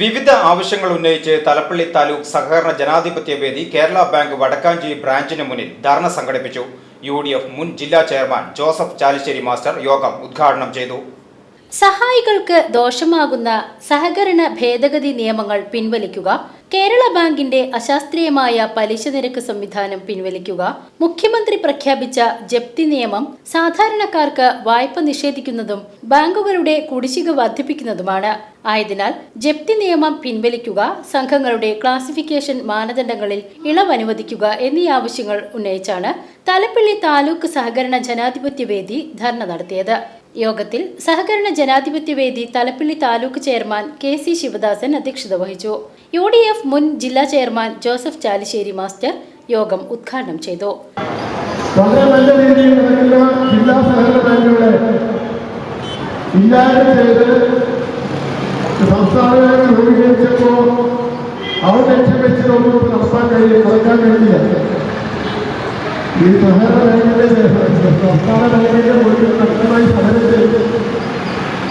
വിവിധ ആവശ്യങ്ങൾ ഉന്നയിച്ച് തലപ്പള്ളി താലൂക്ക് സഹകരണ ജനാധിപത്യ വേദി കേരള ബാങ്ക് വടക്കാഞ്ചേരി ബ്രാഞ്ചിന് മുന്നിൽ ധർണ സംഘടിപ്പിച്ചു. യു മുൻ ജില്ലാ ചെയർമാൻ ജോസഫ് ചാലിശ്ശേരി മാസ്റ്റർ യോഗം ഉദ്ഘാടനം ചെയ്തു. സഹായികൾക്ക് ദോഷമാകുന്ന സഹകരണ ഭേദഗതി നിയമങ്ങൾ പിൻവലിക്കുക കേരള ബാങ്കിന്റെ അശാസ്ത്രീയമായ പലിശ നിരക്ക് സംവിധാനം പിൻവലിക്കുക മുഖ്യമന്ത്രി പ്രഖ്യാപിച്ച ജപ്തി നിയമം സാധാരണക്കാർക്ക് വായ്പ നിഷേധിക്കുന്നതും ബാങ്കുകളുടെ കുടിശ്ശിക വർദ്ധിപ്പിക്കുന്നതുമാണ്. ആയതിനാൽ ജപ്തി നിയമം പിൻവലിക്കുക സംഘങ്ങളുടെ ക്ലാസിഫിക്കേഷൻ മാനദണ്ഡങ്ങളിൽ ഇളവ് അനുവദിക്കുക എന്നീ ആവശ്യങ്ങൾ ഉന്നയിച്ചാണ് തലപ്പള്ളി താലൂക്ക് സഹകരണ ജനാധിപത്യ വേദി ധർണ നടത്തിയത്. യോഗത്തിൽ സഹകരണ ജനാധിപത്യ വേദി Thalappilly taluk chairman K C Sivadasan അധ്യക്ഷത വഹിച്ചു. യു ഡി എഫ് മുൻ ജില്ലാ ചെയർമാൻ ജോസഫ് ചാലിശ്ശേരി മാസ്റ്റർ യോഗം ഉദ്ഘാടനം ചെയ്തു. ജില്ലാ സഹകരണ ഈ സഹകരണ ബാങ്കിന്റെ സംസ്ഥാന ബാങ്കിന്റെ മുഴുവൻ സമരം ചെയ്ത്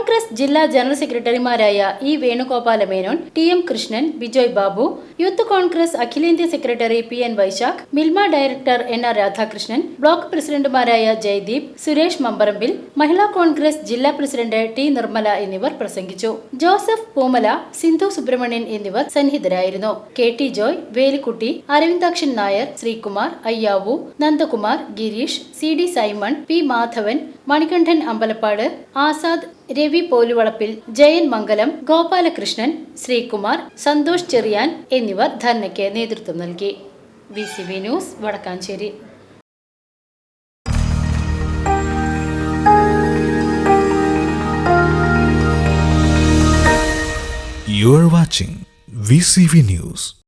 കോൺഗ്രസ് ജില്ലാ ജനറൽ സെക്രട്ടറിമാരായ E Venugopala Menon T M Krishnan Bijoy Babu youth Congress അഖിലേന്ത്യാ secretary P N Vaishakh Milma director N R Radhakrishnan block പ്രസിഡന്റുമാരായ ജയ്ദീപ് സുരേഷ് മമ്പറമ്പിൽ മഹിളാ കോൺഗ്രസ് ജില്ലാ പ്രസിഡന്റ് ടി നിർമ്മല എന്നിവർ പ്രസംഗിച്ചു. ജോസഫ് പൂമല സിന്ധു സുബ്രഹ്മണ്യൻ എന്നിവർ സന്നിഹിതരായിരുന്നു. K T Joy Velikkutty Aravindakshan Nair Sreekumar Ayyavu Nandakumar Girish C D Simon P Madhavan Manikandan Ambalappad Azad Ravi Poluvalappil Jayan Mangalam Gopalakrishnan Sreekumar Santhosh Cherian എന്നിവർ ധർണയ്ക്ക് നേതൃത്വം നൽകി V C B news Vadakkanchery You are watching VCV News.